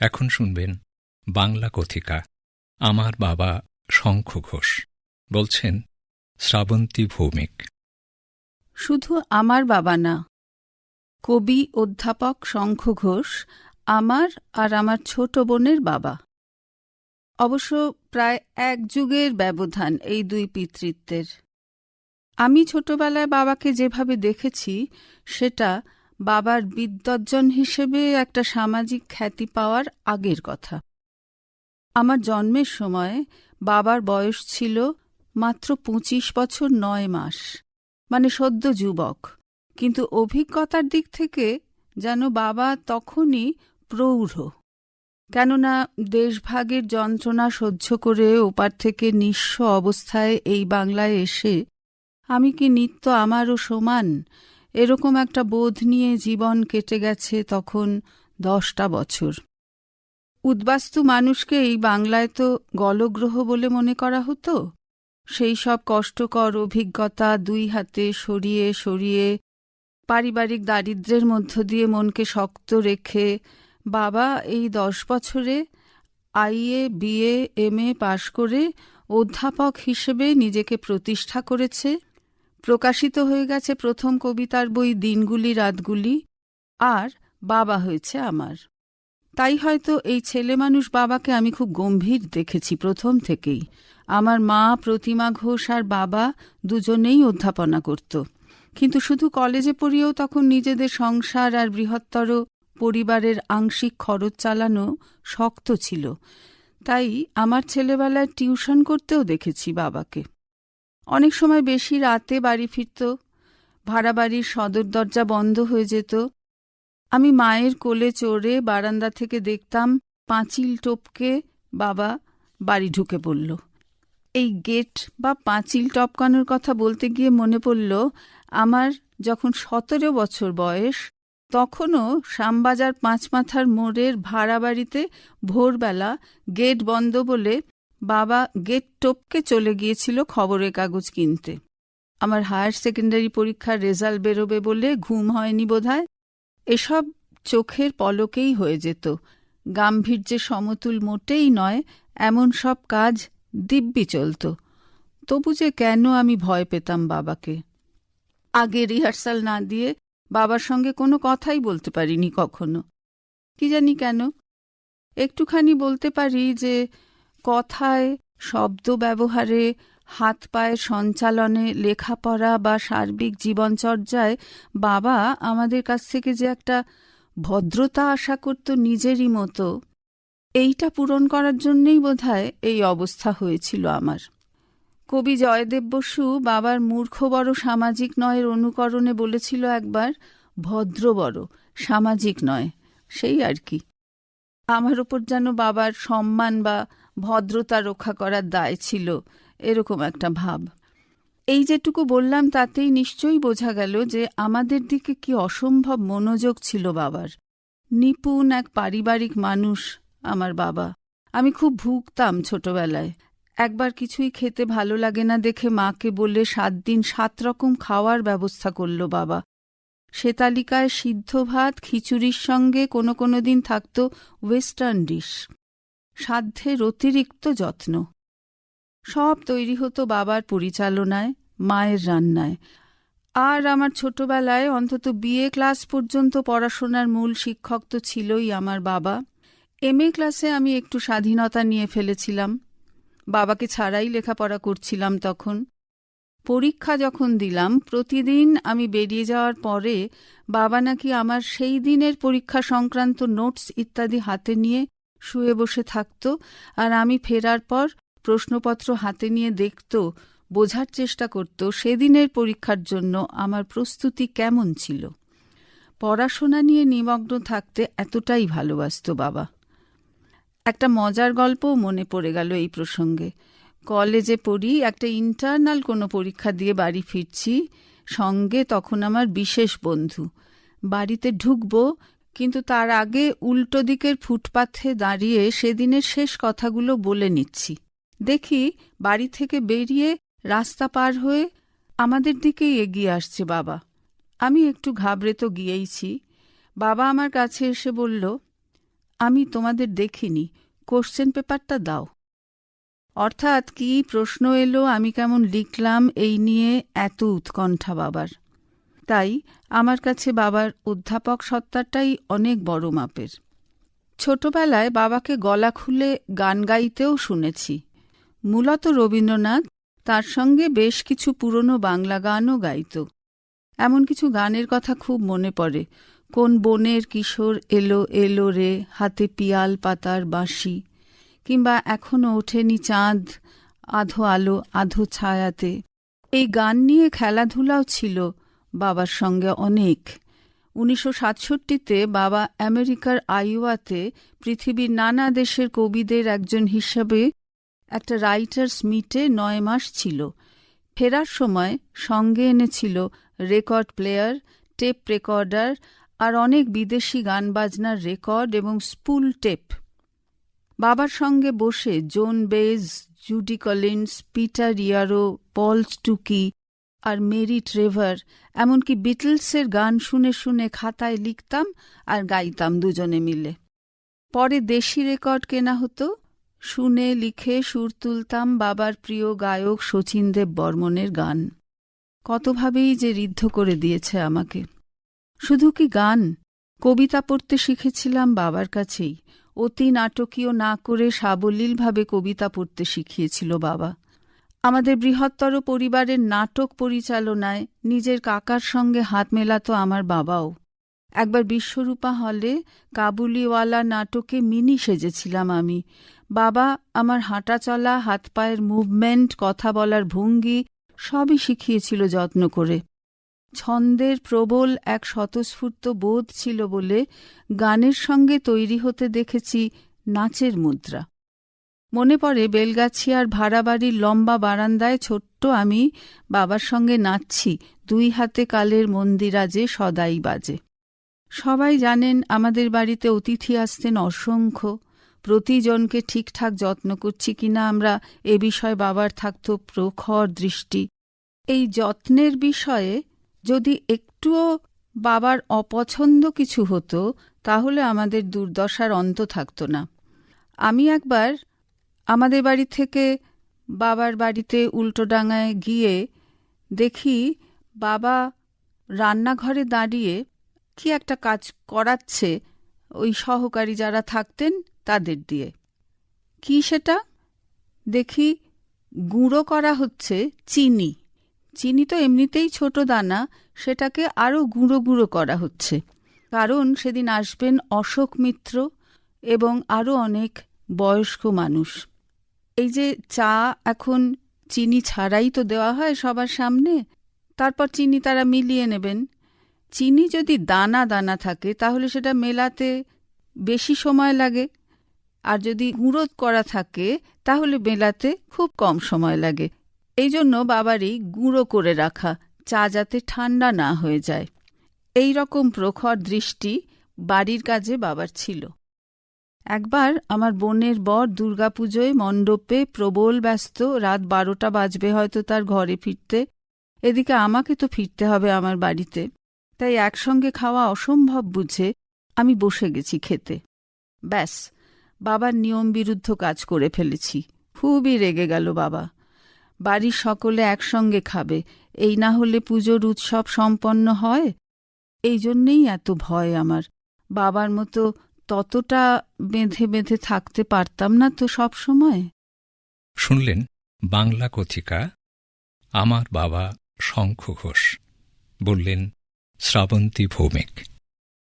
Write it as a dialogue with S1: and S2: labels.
S1: এখন শুনবেন বাংলা কথিকা, আমার বাবা শঙ্খ ঘোষ। বলছেন, শ্রাবন্তী ভৌমিক।
S2: শুধু আমার বাবা না, কবি অধ্যাপক শঙ্খ ঘোষ, আমার আর আমার ছোট বোনের বাবা। অবশ্য প্রায় এক যুগের ব্যবধান এই দুই পিতৃত্বের। আমি ছোটবেলায় বাবাকে যেভাবে দেখেছি, সেটা বাবার বিদ্বজ্জন হিসেবে একটা সামাজিক খ্যাতি পাওয়ার আগের কথা। আমার জন্মের সময় বাবার বয়স ছিল মাত্র পঁচিশ বছর নয় মাস মানে সদ্য যুবক। কিন্তু অভিজ্ঞতার দিক থেকে যেন বাবা তখনই প্রৌঢ়। কেননা দেশভাগের যন্ত্রণা সহ্য করে ওপার থেকে নিঃস্ব অবস্থায় এই বাংলায় এসে আমি কি নিত্য আমারও সমান এরকম একটা বোধ নিয়ে জীবন কেটে গেছে তখন দশটা বছর। উদ্বাস্তু মানুষকে এই বাংলায় তো গলগ্রহ বলে মনে করা হতো। সেই সব কষ্টকর অভিজ্ঞতা দুই হাতে সরিয়ে সরিয়ে, পারিবারিক দারিদ্র্যের মধ্য দিয়ে মনকে শক্ত রেখে বাবা এই দশ বছরে আইএ, বিএ এম এ পাশ করে অধ্যাপক হিসেবে নিজেকে প্রতিষ্ঠা করেছে। প্রকাশিত হয়ে গেছে প্রথম কবিতার বই দিনগুলি, রাতগুলি, আর বাবা হয়েছে আমার। তাই হয়তো এই ছেলে মানুষ বাবাকে আমি খুব গম্ভীর দেখেছি প্রথম থেকেই। আমার মা, প্রতিমা, ঘোষ আর বাবা দুজনেই অধ্যাপনা করত। কিন্তু শুধু কলেজে পড়িয়েও তখন নিজেদের সংসার আর বৃহত্তর পরিবারের আংশিক খরচ চালানো শক্ত ছিল। তাই আমার ছেলেবেলায় টিউশন করতেও দেখেছি বাবাকে। অনেক সময় বেশি রাতে বাড়ি ফিরত ভাড়া বাড়ির সদর দরজা বন্ধ হয়ে যেত। আমি মায়ের কোলে চড়ে বারান্দা থেকে দেখতাম পাঁচিল টপকে বাবা বাড়ি ঢুকে পড়ল। এই গেট বা পাঁচিল টপকানোর কথা বলতে গিয়ে মনে পড়ল, আমার যখন সতেরো বছর বয়স, তখনও শ্যামবাজার পাঁচমাথার মোড়ের ভাড়া বাড়িতে ভোরবেলা গেট বন্ধ বলে বাবা গেট টপকে চলে গিয়েছিল খবরের কাগজ কিনতে। আমার হায়ার সেকেন্ডারি পরীক্ষার রেজাল্ট বেরোবে বলে ঘুম হয়নি বোধহয়। এসব চোখের পলকেই হয়ে যেত। গাম্ভীর্যে সমতুল মোটেই নয়, এমন সব কাজ দিব্যি চলত। তবু যে কেন আমি ভয় পেতাম বাবাকে। আগে রিহার্সাল না দিয়ে বাবার সঙ্গে কোনো কথাই বলতে পারিনি কখনো। কি জানি কেন? একটুখানি বলতে পারি যে কথায়, শব্দ ব্যবহারে, হাত পায়ের সঞ্চালনে লেখাপড়া বা সার্বিক জীবনচর্যায় বাবা আমাদের কাছ থেকে যে একটা ভদ্রতা আশা করত নিজেরই মতো, এইটা পূরণ করার জন্যেই বোধহয় এই অবস্থা হয়েছিল আমার। কবি জয়দেব বসু বাবার মূর্খ বড় সামাজিক নয়ের অনুকরণে বলেছিল একবার, ভদ্র বড়, সামাজিক নয়। সেই আর কি। আমার ওপর যেন বাবার সম্মান বা ভদ্রতা রক্ষা করার দায় ছিল, এরকম একটা ভাব। এই যেটুকু বললাম, তাতেই নিশ্চয়ই বোঝা গেল যে আমাদের দিকে কি অসম্ভব মনোযোগ ছিল বাবার। নিপুণ এক পারিবারিক মানুষ আমার বাবা। আমি খুব ভুগতাম ছোটবেলায়। একবার কিছুই খেতে ভালো লাগে না দেখে মাকে বলে সাত দিন সাত রকম খাওয়ার ব্যবস্থা করল বাবা। সে তালিকায় সিদ্ধ ভাত, খিচুড়ির সঙ্গে কোনো কোনো দিন থাকত ওয়েস্টার্ন ডিশ। সাধ্যের অতিরিক্ত যত্ন। সব তৈরি হতো বাবার পরিচালনায়, মায়ের রান্নায়। আর আমার ছোটবেলায় অন্তত বিএ ক্লাস পর্যন্ত পড়াশোনার মূল শিক্ষক তো ছিলই আমার বাবা। এম এ ক্লাসে আমি একটু স্বাধীনতা নিয়ে ফেলেছিলাম। বাবাকে ছাড়াই লেখাপড়া করছিলাম তখন। পরীক্ষা যখন দিলাম, প্রতিদিন আমি বেরিয়ে যাওয়ার পরে বাবা নাকি আমার সেই দিনের পরীক্ষা সংক্রান্ত নোটস ইত্যাদি হাতে নিয়ে শুয়ে বসে থাকত আর আমি ফেরার পর প্রশ্নপত্র হাতে নিয়ে দেখত, বোঝার চেষ্টা করত সেদিনের পরীক্ষার জন্য আমার প্রস্তুতি কেমন ছিল। পড়াশোনা নিয়ে নিমগ্ন থাকতে এতটাই ভালোবাসত বাবা। একটা মজার গল্পও মনে পড়ে গেল এই প্রসঙ্গে। কলেজে পড়ি, একটা ইন্টারনাল কোনো পরীক্ষা দিয়ে বাড়ি ফিরছি, সঙ্গে তখন আমার বিশেষ বন্ধু। বাড়িতে ঢুকবো কিন্তু তার আগে উল্টো দিকের ফুটপাথে দাঁড়িয়ে সেদিনের শেষ কথাগুলো বলে নিচ্ছি। দেখি, বাড়ি থেকে বেরিয়ে রাস্তা পার হয়ে আমাদের দিকেই এগিয়ে আসছে বাবা। আমি একটু ঘাবড়ে তো গিয়েইছি। বাবা আমার কাছে এসে বলল, আমি তোমাদের দেখিনি। কোশ্চেন পেপারটা দাও। অর্থাৎ কি প্রশ্ন এলো, আমি কেমন লিখলাম, এই নিয়ে এত উৎকণ্ঠা বাবার। তাই আমার কাছে বাবার অধ্যাপক সত্তাটাই অনেক বড় মাপের। ছোটবেলায় বাবাকে গলা খুলে গান গাইতেও শুনেছি। মূলত রবীন্দ্রনাথ তার সঙ্গে বেশ কিছু পুরনো বাংলা গানও গাইত। এমন কিছু গানের কথা খুব মনে পড়ে। কোন বনের কিশোর এলো এলো রে, হাতে পিয়াল পাতার বাঁশি। কিংবা এখনও ওঠেনি চাঁদ আধো আলো, আধো ছায়াতে। এই গান নিয়ে খেলাধুলাও ছিল। বাবার সঙ্গে অনেক। উনিশশো সাতষট্টিতে বাবা আমেরিকার আইওয়াতে পৃথিবীর নানা দেশের কবিদের একজন হিসাবে একটা রাইটার্স মিটে নয় মাস ছিল। ফেরার সময় সঙ্গে এনেছিল রেকর্ড প্লেয়ার, টেপ রেকর্ডার আর অনেক বিদেশি গান বাজনার রেকর্ড এবং স্পুল টেপ। বাবার সঙ্গে বসে Joan Baez, Judy Collins, Peter Yarrow, Paul Stookey আর মেরি ট্রেভার, এমনকি বিটলসের গান শুনে শুনে খাতায় লিখতাম আর গাইতাম দুজনে মিলে। পরে দেশি রেকর্ড কেনা হতো, শুনে লিখে সুর তুলতাম বাবার প্রিয় গায়ক শচীনদেব বর্মনের গান। কতভাবেই যে ঋদ্ধ করে দিয়েছে আমাকে। শুধু কি গান? কবিতা পড়তে শিখেছিলাম বাবার কাছেই। অতি নাটকীয় না করে সাবলীলভাবে কবিতা পড়তে শিখিয়েছিল বাবা। আমাদের বৃহত্তর পরিবারের নাটক পরিচালনায় নিজের কাকার সঙ্গে হাত মেলাতো আমার বাবাও। একবার বিশ্বরূপা হলে কাবুলিওয়ালা নাটকে মিনি সেজেছিলাম আমি। বাবা আমার হাঁটা চলা, হাত পায়ের মুভমেন্ট, কথা বলার ভঙ্গি সবই শিখিয়েছিল যত্ন করে। ছন্দের প্রবল এক স্বতঃস্ফূর্ত বোধ ছিল বলে গানের সঙ্গে তৈরি হতে দেখেছি নাচের মুদ্রা। মনে পড়ে বেলগাছিয়ার ভাড়া বাড়ির লম্বা বারান্দায় ছোট্ট আমি বাবার সঙ্গে নাচছি, দুই হাতে কালের মন্দিরাজে সদাই বাজে। সবাই জানেন আমাদের বাড়িতে অতিথি আসতেন অসংখ্য। প্রতিজনকে ঠিকঠাক যত্ন করছি কিনা আমরা এ বিষয়ে বাবার থাকত প্রখর দৃষ্টি। এই যত্নের বিষয়ে যদি একটুও বাবার অপছন্দ কিছু হতো, তাহলে আমাদের দুর্দশার অন্ত থাকত না। আমি একবার আমাদের বাড়ি থেকে বাবার বাড়িতে উল্টোডাঙায় গিয়ে দেখি বাবা রান্নাঘরে দাঁড়িয়ে কি একটা কাজ করাচ্ছে ওই সহকারী যারা থাকতেন তাদের দিয়ে। কি সেটা? দেখি গুঁড়ো করা হচ্ছে চিনি। চিনি তো এমনিতেই ছোট দানা, সেটাকে আরও গুঁড়ো গুঁড়ো করা হচ্ছে। কারণ সেদিন আসবেন অশোক মিত্র এবং আরও অনেক বয়স্ক মানুষ। এই যে চা এখন চিনি ছাড়াই তো দেওয়া হয় সবার সামনে, তারপর চিনি তারা মিলিয়ে নেবেন। চিনি যদি দানা দানা থাকে, তাহলে সেটা মেলাতে বেশি সময় লাগে। আর যদি গুঁড়ো করা থাকে, তাহলে মেলাতে খুব কম সময় লাগে। এই জন্য বাবারই গুঁড়ো করে রাখা, চা যাতে ঠান্ডা না হয়ে যায়। এই রকম প্রখর দৃষ্টি বাড়ির কাজে বাবার ছিল। একবার আমার বোনের বর দুর্গাপুজোয় মণ্ডপে প্রবল ব্যস্ত রাত বারোটা বাজবে হয়তো তার ঘরে ফিরতে। এদিকে আমাকে তো ফিরতে হবে আমার বাড়িতে। তাই একসঙ্গে খাওয়া অসম্ভব বুঝে আমি বসে গেছি খেতে। ব্যাস, বাবার নিয়ম বিরুদ্ধ কাজ করে ফেলেছি। খুবই রেগে গেল বাবা। বাড়ির সকলে একসঙ্গে খাবে। এই না হলে পুজোর উৎসব সম্পন্ন হয়। এই জন্যেই এত ভয় আমার। বাবার মতো ততটা বেঁধে বেঁধে থাকতে পারতাম না তো সব সময়।
S1: শুনলেন, বাংলা কথিকা, আমার বাবা শঙ্খ ঘোষ বললেন, শ্রাবন্তী ভৌমিক।